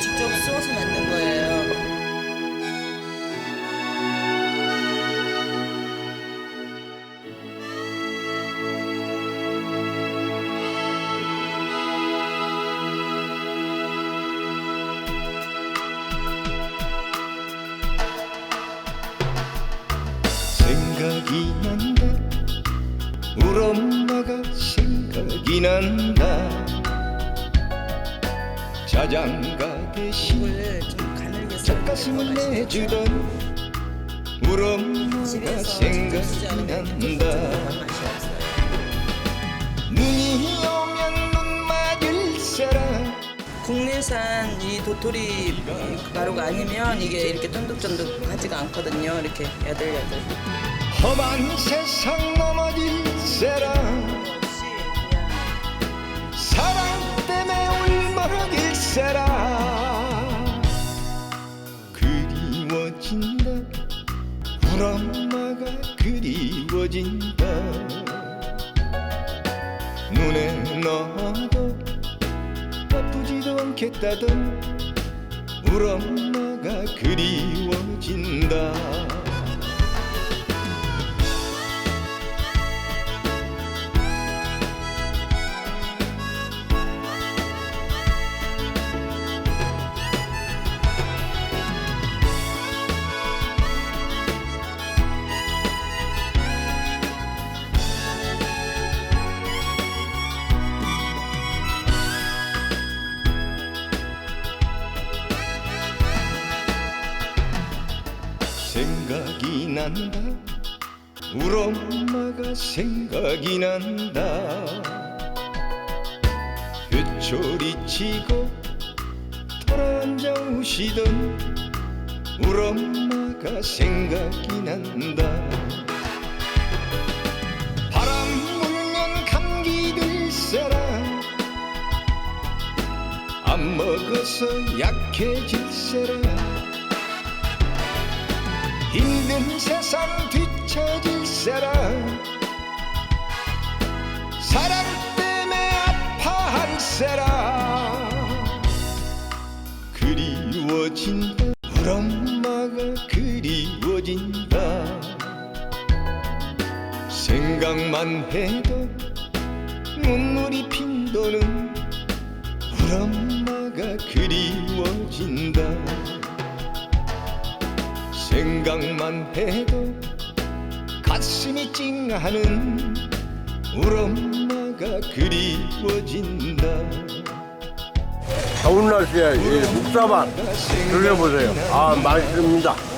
직접 쏘아서 만든 거예요. 생각이 난다 우리 엄마가 생각이 난다 자장가 대신 돼요. 내주던 우리 엄마가 집에서 생각이 난다. 눈이 오면 눈 맞을 사람 국내산 이 도토리 가루가 아니면 이게 이렇게 쫀득쫀득하지가 않거든요. 이렇게 야들야들. 험한 세상 넘어질 엄마가 그리워진다. 눈에 넣어도 아프지도 않겠다던 우리 엄마 생각이 난다. 우리 엄마가 생각이 난다. 휘초리 치고 돌아앉아 우시던 우리 엄마가 생각이 난다. 바람 불면 감기 들 사람 안 먹어서 약해질 사람 힘든 세상 뒤처질 사람. 사랑 때문에 아파한 사람. 그리워진다 우리 엄마가 그리워진다. 생각만 해도 눈물이 핀도는 우리 엄마가 생각만 해도 가슴이 찡하는 우리 엄마가 그리워진다 더운 날씨에 이 묵사발 드셔보세요. 아, 맛있습니다.